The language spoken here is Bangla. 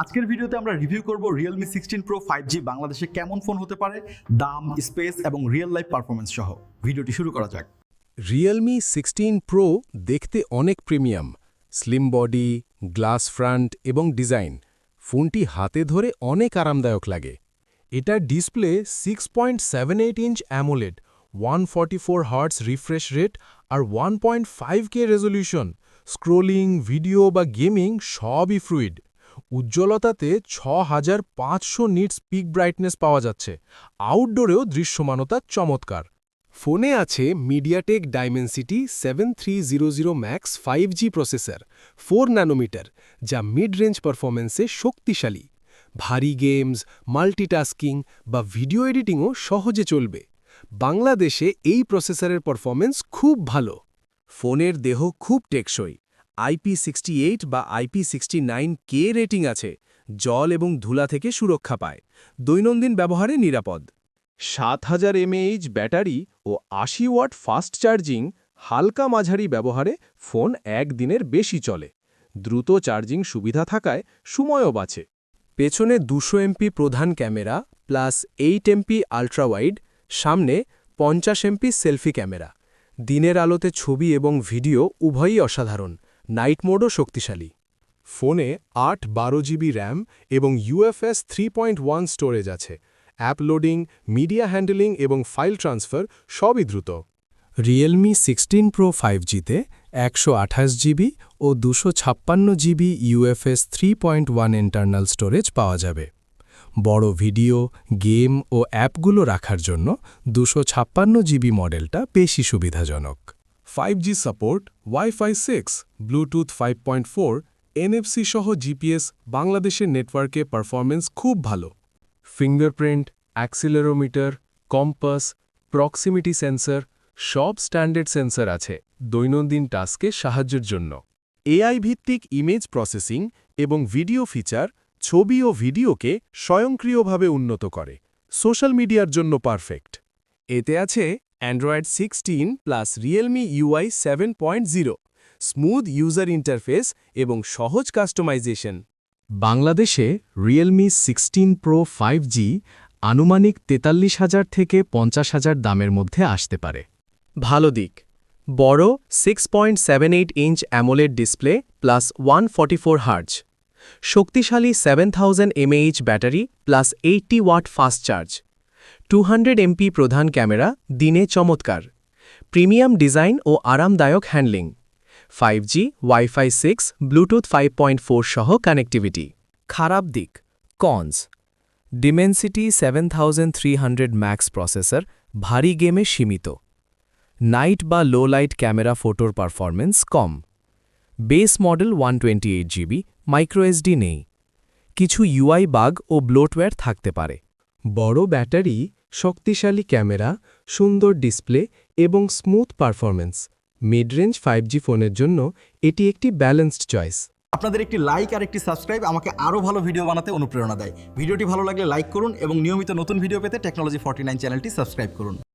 আজকের ভিডিওতে আমরা রিভিউ করব Realme sixteen pro five G বাংলাদেশে কেমন ফোন হতে পারে, দাম, স্পেস এবং রিয়েল লাইফ পারফরমেন্স সহ। ভিডিওটি শুরু করা যাক। রিয়েলমি সিক্সটিন প্রো দেখতে অনেক premium slim body glass front এবং ডিজাইন ফোনটি হাতে ধরে অনেক আরামদায়ক লাগে। এটার display six point seven eight inch AMOLED one forty four hertz refresh rate আর one point five K resolution scrolling video বা গেমিং সবই ফ্লুইড উজ্জ্বলতাতে ছ হাজার পাঁচশো নিটস পিক ব্রাইটনেস পাওয়া যাচ্ছে। আউটডোরেও দৃশ্যমানতা চমৎকার। ফোনে আছে MediaTek Dimensity seven three zero zero max five G processor four nanometer যা মিড রেঞ্জ পারফরমেন্সে শক্তিশালী। ভারী গেমস মাল্টিটাস্কিং বা ভিডিও এডিটিংও সহজে চলবে। বাংলাদেশে এই প্রসেসরের পারফরমেন্স খুব ভালো। ফোনের দেহ খুব টেকসই। আইপি সিক্সটি বা আইপি সিক্সটি কে রেটিং আছে, জল এবং ধুলা থেকে সুরক্ষা পায়, দৈনন্দিন ব্যবহারে নিরাপদ। সাত হাজার এমএএইচ ব্যাটারি ও আশি ওয়াট ফাস্ট চার্জিং হালকা মাঝারি ব্যবহারে ফোন একদিনের বেশি চলে। দ্রুত চার্জিং সুবিধা থাকায় সময়ও বাঁচে। পেছনে দুশো এমপি প্রধান camera plus eight MP ultrawide, সামনে পঞ্চাশ এমপি সেলফি ক্যামেরা। দিনের আলোতে ছবি এবং ভিডিও উভয়ই অসাধারণ। নাইট মোডও শক্তিশালী। ফোনে আট বারো জিবি র্যাম এবং UFS three point one storage আছে। অ্যাপ লোডিং, মিডিয়া হ্যান্ডেলিং এবং ফাইল ট্রান্সফার সবই দ্রুত। রিয়েলমি সিক্সটিন প্রো ফাইভ জিতে একশো আঠাশ জিবি ও দুশো ছাপ্পান্ন GB UFS three point one internal storage পাওয়া যাবে। বড় ভিডিও, গেম ও অ্যাপগুলো রাখার জন্য দুশো ছাপ্পান্ন জিবি মডেলটা বেশি সুবিধাজনক। Five G support WiFi six Bluetooth five point four NFC সহ জিপিএস বাংলাদেশের নেটওয়ার্কে পারফরমেন্স খুব ভালো। Fingerprint accelerometer compass proximity sensor সব স্ট্যান্ডার্ড সেন্সর আছে দৈনন্দিন টাস্কে সাহায্যের জন্য। এআই ভিত্তিক ইমেজ প্রসেসিং এবং ভিডিও ফিচার ছবি ও ভিডিওকে স্বয়ংক্রিয়ভাবে উন্নত করে। সোশ্যাল মিডিয়ার জন্য পারফেক্ট এতে আছে Android sixteen plus Realme UI seven point zero smooth user interface এবং সহজ কাস্টমাইজেশন বাংলাদেশে Realme sixteen pro five G আনুমানিক তেতাল্লিশ হাজার থেকে পঞ্চাশ হাজার দামের মধ্যে আসতে পারে। ভালো দিক, বড় six point seven eight inch AMOLED display plus one forty four hertz শক্তিশালী seven thousand mAh battery plus eighty watt fast charge two MP প্রধান ক্যামেরা, দিনে চমৎকার। প্রিমিয়াম ডিজাইন ও আরামদায়ক handling. Five G WiFi six Bluetooth five point four সহ কানেক্টিভিটি খারাপ দিক cons Dimensity seven thousand three hundred max processor ভারী গেমে সীমিত। নাইট বা লো লাইট ক্যামেরা ফটোর পারফরমেন্স কম। Base model one twenty eight GB microSD নেই। কিছু ইউআই বাগ ও ব্লোটওয়্যার থাকতে পারে। বড় ব্যাটারি, শক্তিশালী ক্যামেরা, সুন্দর ডিসপ্লে এবং smooth performance mid range five ফোনের জন্য এটি একটি ব্যালেন্সড চয়েস। আপনাদের একটি লাইক আর একটি সাবস্ক্রাইব আমাকে আরও ভালো ভিডিও বানাতে অনুপ্রেরণা দেয়। ভিডিওটি ভালো লাগলে লাইক করুন এবং নিয়মিত নতুন ভিডিও পেতে টেকনোলজি ফর্টি চ্যানেলটি সাবস্ক্রাইব করুন।